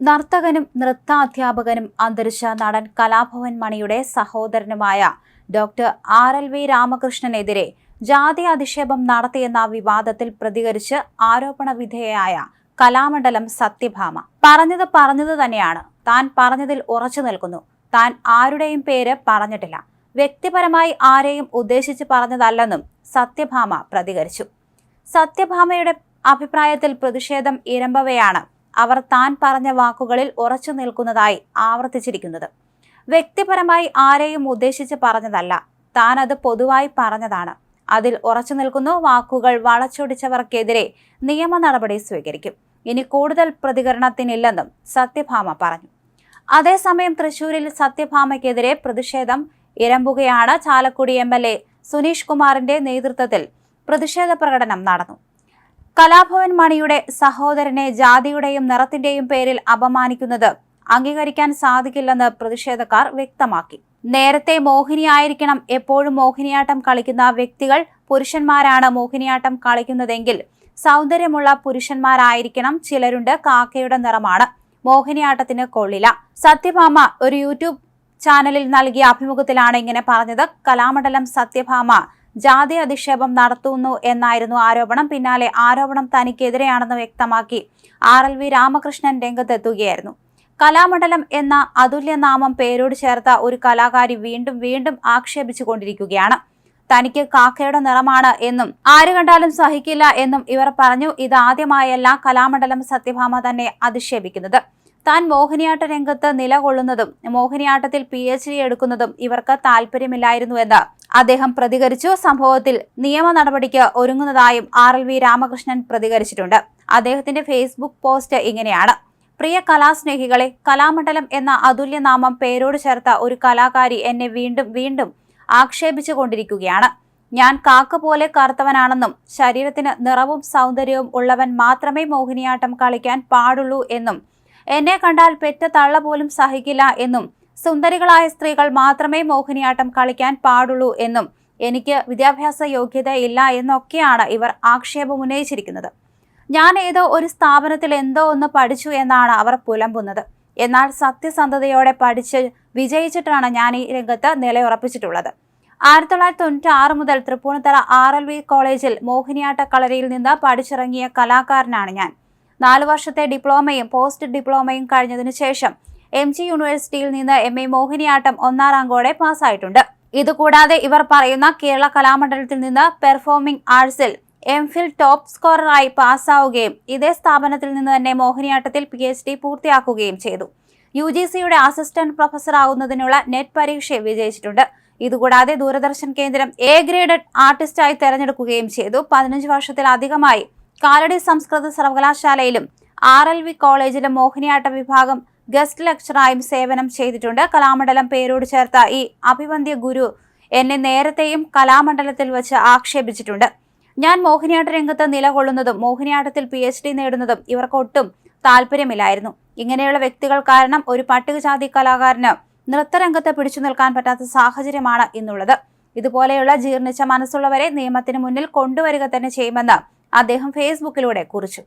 നർത്തകനും നൃത്താധ്യാപകനും അന്തരിച്ച നടൻ കലാഭവൻ മണിയുടെ സഹോദരനുമായ ഡോക്ടർ ആർ എൽ വി രാമകൃഷ്ണനെതിരെ ജാതി അധിക്ഷേപം നടത്തിയെന്ന വിവാദത്തിൽ പ്രതികരിച്ച് ആരോപണ വിധേയയായ കലാമണ്ഡലം സത്യഭാമ. പറഞ്ഞത് പറഞ്ഞത് തന്നെയാണ്. താൻ പറഞ്ഞതിൽ ഉറച്ചു നിൽക്കുന്നു. താൻ ആരുടെയും പേര് പറഞ്ഞിട്ടില്ല. വ്യക്തിപരമായി ആരെയും ഉദ്ദേശിച്ച് പറഞ്ഞതല്ലെന്നും സത്യഭാമ പ്രതികരിച്ചു. സത്യഭാമയുടെ അഭിപ്രായത്തിൽ പ്രതിഷേധം ഇരമ്പവെയാണ് അവർ താൻ പറഞ്ഞ വാക്കുകളിൽ ഉറച്ചു നിൽക്കുന്നതായി ആവർത്തിച്ചിരിക്കുന്നത്. വ്യക്തിപരമായി ആരെയും ഉദ്ദേശിച്ച് പറഞ്ഞതല്ല. താൻ അത് പൊതുവായി പറഞ്ഞതാണ്. അതിൽ ഉറച്ചു നിൽക്കുന്നു വാക്കുകൾ വളച്ചൊടിച്ചവർക്കെതിരെ നിയമ നടപടി സ്വീകരിക്കും. ഇനി കൂടുതൽ പ്രതികരണത്തിനില്ലെന്നും സത്യഭാമ പറഞ്ഞു. അതേസമയം തൃശൂരിൽ സത്യഭാമയ്ക്കെതിരെ പ്രതിഷേധം ഇരമ്പുകയാണ് Chalakudy M L A Suneesh കുമാറിന്റെ നേതൃത്വത്തിൽ പ്രതിഷേധ പ്രകടനം നടന്നു. കലാഭവൻ മണിയുടെ സഹോദരനെ ജാതിയുടെയും നിറത്തിന്റെയും പേരിൽ അപമാനിക്കുന്നത് അംഗീകരിക്കാൻ സാധിക്കില്ലെന്ന് പ്രതിഷേധക്കാർ വ്യക്തമാക്കി. നേരത്തെ മോഹിനിയായിരിക്കണം എപ്പോഴും മോഹിനിയാട്ടം കളിക്കുന്ന വ്യക്തികൾ പുരുഷന്മാരാണ് മോഹിനിയാട്ടം കളിക്കുന്നതെങ്കിൽ സൗന്ദര്യമുള്ള പുരുഷന്മാരായിരിക്കണം ചിലരുണ്ട് കാക്കയുടെ നിറമാണ്. മോഹിനിയാട്ടത്തിന് കൊള്ളില്ല. സത്യഭാമ ഒരു യൂട്യൂബ് ചാനലിൽ നൽകിയ അഭിമുഖത്തിലാണ് ഇങ്ങനെ പറഞ്ഞത്. കലാമണ്ഡലം സത്യഭാമ ജാതി അധിക്ഷേപം നടത്തുന്നു എന്നായിരുന്നു ആരോപണം. പിന്നാലെ ആരോപണം തനിക്കെതിരെയാണെന്ന് വ്യക്തമാക്കി ആർ എൽ വി രാമകൃഷ്ണൻ രംഗത്തെത്തുകയായിരുന്നു. കലാമണ്ഡലം എന്ന അതുല്യനാമം പേരോട് ചേർത്ത ഒരു കലാകാരി വീണ്ടും വീണ്ടും ആക്ഷേപിച്ചു കൊണ്ടിരിക്കുകയാണ് തനിക്ക് കാക്കയുടെ നിറമാണ് എന്നും ആര് കണ്ടാലും സഹിക്കില്ല എന്നും ഇവർ പറഞ്ഞു. ഇതാദ്യമായല്ല കലാമണ്ഡലം സത്യഭാമ തന്നെ അധിക്ഷേപിക്കുന്നത്. താൻ മോഹിനിയാട്ട രംഗത്ത് നിലകൊള്ളുന്നതും മോഹിനിയാട്ടത്തിൽ പി എച്ച് ഡി എടുക്കുന്നതും ഇവർക്ക് താല്പര്യമില്ലായിരുന്നുവെന്ന് അദ്ദേഹം പ്രതികരിച്ചു. സംഭവത്തിൽ നിയമ നടപടിക്ക് ഒരുങ്ങുന്നതായും ആർ എൽ വി രാമകൃഷ്ണൻ പ്രതികരിച്ചിട്ടുണ്ട്. അദ്ദേഹത്തിന്റെ ഫേസ്ബുക്ക് പോസ്റ്റ് ഇങ്ങനെയാണ്. പ്രിയ കലാസ്നേഹികളെ കലാമണ്ഡലം എന്ന അതുല്യനാമം പേരോട് ചേർത്ത ഒരു കലാകാരി എന്നെ വീണ്ടും വീണ്ടും ആക്ഷേപിച്ചു കൊണ്ടിരിക്കുകയാണ്. ഞാൻ കാക്ക പോലെ കറുത്തവനാണെന്നും ശരീരത്തിന് നിറവും സൗന്ദര്യവും ഉള്ളവൻ മാത്രമേ മോഹിനിയാട്ടം കളിക്കാൻ പാടുള്ളൂ എന്നും എന്നെ കണ്ടാൽ പെറ്റ തള്ള പോലും സഹിക്കില്ല എന്നും സുന്ദരികളായ സ്ത്രീകൾ മാത്രമേ മോഹിനിയാട്ടം കളിക്കാൻ പാടുള്ളൂ എന്നും എനിക്ക് വിദ്യാഭ്യാസ യോഗ്യത ഇല്ല എന്നൊക്കെയാണ് ഇവർ ആക്ഷേപം ഉന്നയിച്ചിരിക്കുന്നത്. ഞാൻ ഏതോ ഒരു സ്ഥാപനത്തിൽ എന്തോ ഒന്ന് പഠിച്ചു എന്നാണ് അവർ പുലമ്പുന്നത്. എന്നാൽ സത്യസന്ധതയോടെ പഠിച്ച് വിജയിച്ചിട്ടാണ് ഞാൻ ഈ രംഗത്ത് നിലയുറപ്പിച്ചിട്ടുള്ളത്. ആയിരത്തി തൊള്ളായിരത്തി തൊണ്ണൂറ്റി ആറ് മുതൽ തൃപ്പൂണിത്തറ ആർ എൽ വി കോളേജിൽ മോഹിനിയാട്ട കളരിയിൽ നിന്ന് പഠിച്ചിറങ്ങിയ കലാകാരനാണ് ഞാൻ. നാലു വർഷത്തെ ഡിപ്ലോമയും പോസ്റ്റ് ഡിപ്ലോമയും കഴിഞ്ഞതിനു ശേഷം എം ജി യൂണിവേഴ്സിറ്റിയിൽ നിന്ന് എം എ മോഹിനിയാട്ടം ഒന്നാം റാങ്കോടെ പാസ്സായിട്ടുണ്ട്. ഇതുകൂടാതെ ഇവർ പറയുന്ന കേരള കലാമണ്ഡലത്തിൽ നിന്ന് പെർഫോമിംഗ് ആർട്സിൽ എം ഫിൽ ടോപ്പ് സ്കോററായി പാസ്സാവുകയും ഇതേ സ്ഥാപനത്തിൽ നിന്ന് തന്നെ മോഹിനിയാട്ടത്തിൽ പി എച്ച് ഡി പൂർത്തിയാക്കുകയും ചെയ്തു. യു ജി സിയുടെ അസിസ്റ്റന്റ് പ്രൊഫസർ ആകുന്നതിനുള്ള നെറ്റ് പരീക്ഷയെ വിജയിച്ചിട്ടുണ്ട്. ഇതുകൂടാതെ ദൂരദർശൻ കേന്ദ്രം എ ഗ്രേഡഡ് ആർട്ടിസ്റ്റായി തെരഞ്ഞെടുക്കുകയും ചെയ്തു. പതിനഞ്ച് വർഷത്തിലധികമായി കാലടി സംസ്കൃത സർവകലാശാലയിലും ആർ എൽ വി കോളേജിലും മോഹിനിയാട്ട വിഭാഗം ഗസ്റ്റ് ലെക്ചറായും സേവനം ചെയ്തിട്ടുണ്ട്. കലാമണ്ഡലം പേരോട് ചേർത്ത ഈ അഭിവന്ധ്യ ഗുരു എന്നെ നേരത്തെയും കലാമണ്ഡലത്തിൽ വെച്ച് ആക്ഷേപിച്ചിട്ടുണ്ട്. ഞാൻ മോഹിനിയാട്ട രംഗത്ത് നിലകൊള്ളുന്നതും മോഹിനിയാട്ടത്തിൽ പി എച്ച് ഡി നേടുന്നതും ഇവർക്കൊട്ടും താല്പര്യമില്ലായിരുന്നു. ഇങ്ങനെയുള്ള വ്യക്തികൾ കാരണം ഒരു പട്ടികജാതി കലാകാരന് നൃത്തരംഗത്ത് പിടിച്ചു നിൽക്കാൻ പറ്റാത്ത സാഹചര്യമാണ് ഇന്നുള്ളത്. ഇതുപോലെയുള്ള ജീർണിച്ച മനസ്സുള്ളവരെ നിയമത്തിന് മുന്നിൽ കൊണ്ടുവരിക തന്നെ ചെയ്യുമെന്ന് അദ്ദേഹം ഫേസ്ബുക്കിലൂടെ കുറിച്ചു.